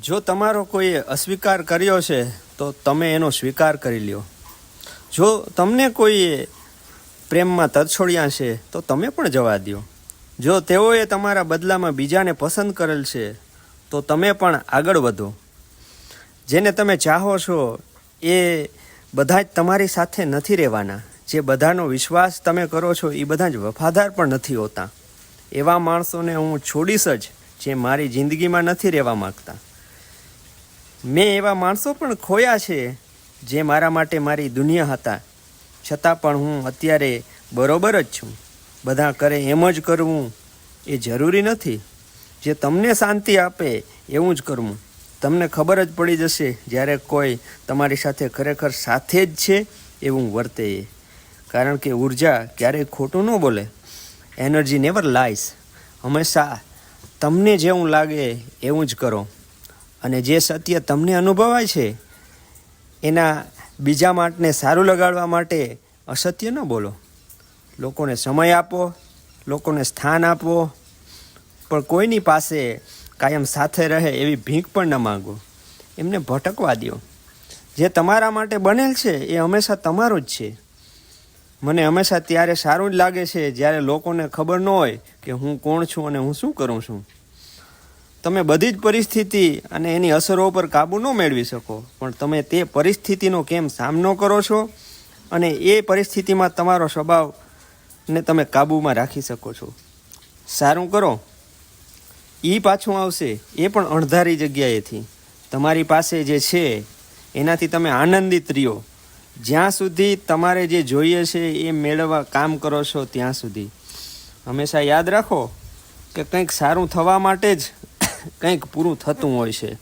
જો તમારો કોઈએ અસ્વીકાર કર્યો છે, તો તમે એનો સ્વીકાર કરી લ્યો. જો તમને કોઈએ પ્રેમમાં તરછોડ્યા છે, તો તમે પણ જવા દ્યો. જો તેઓએ તમારા બદલામાં બીજાને પસંદ કરેલ છે, તો તમે પણ આગળ વધો. જેને તમે ચાહો છો, એ બધા જ તમારી સાથે નથી રહેવાના. જે બધાનો વિશ્વાસ તમે કરો છો, એ બધા જ વફાદાર પણ નથી હોતા. એવા માણસોને હું છોડીશ જ, જે મારી જિંદગીમાં નથી રહેવા માગતા. મેં એવા માણસો પણ ખોયા છે જે મારા માટે મારી દુનિયા હતા. છતાં પણ હું અત્યારે બરોબર જ છું. બધા કરે એમ જ કરવું એ જરૂરી નથી. જે તમને શાંતિ આપે એવું જ કરવું. તમને ખબર જ પડી જશે જ્યારે કોઈ તમારી સાથે ખરેખર સાથે જ છે એવું વર્તે એ. કારણ કે ઊર્જા ક્યારેય ખોટું ન બોલે. એનર્જી નેવર લાઈસ હંમેશા તમને જેવું લાગે એવું જ કરો. અને જે સત્ય તમને અનુભવાય છે, એના બીજા માટને સારું લગાડવા માટે અસત્ય ન બોલો. લોકોને સમય આપો, લોકોને સ્થાન આપો, પણ કોઈની પાસે કાયમ સાથે રહે એવી ભીખ પણ ન માંગો. એમને ભટકવા દો. જે તમારા માટે બનેલ છે, એ હંમેશા તમારું જ છે. મને હંમેશા ત્યારે સારું જ લાગે છે, જ્યારે લોકોને ખબર ન હોય કે હું કોણ છું અને હું શું કરું છું. તમે બધી જ પરિસ્થિતિ અને એની અસરો પર કાબૂ ન મેળવી શકો. પણ તમે તે પરિસ્થિતિનો કેમ સામનો કરો છો? અને એ પરિસ્થિતિમાં તમારો સ્વભાવને તમે કાબૂમાં રાખી શકો છો. સારું કરો. એ પાછું આવશે. એ પણ અણધારી જગ્યાએથી. તમારી પાસે જે છે, એનાથી તમે આનંદિત રહ્યો. જ્યાં સુધી તમારે જે જોઈએ છે, એ મેળવવા કામ કરો છો, ત્યાં સુધી. હંમેશા યાદ રાખો કે કંઈક સારું થવા માટે જ કંઈક પૂરું થતું હોય છે.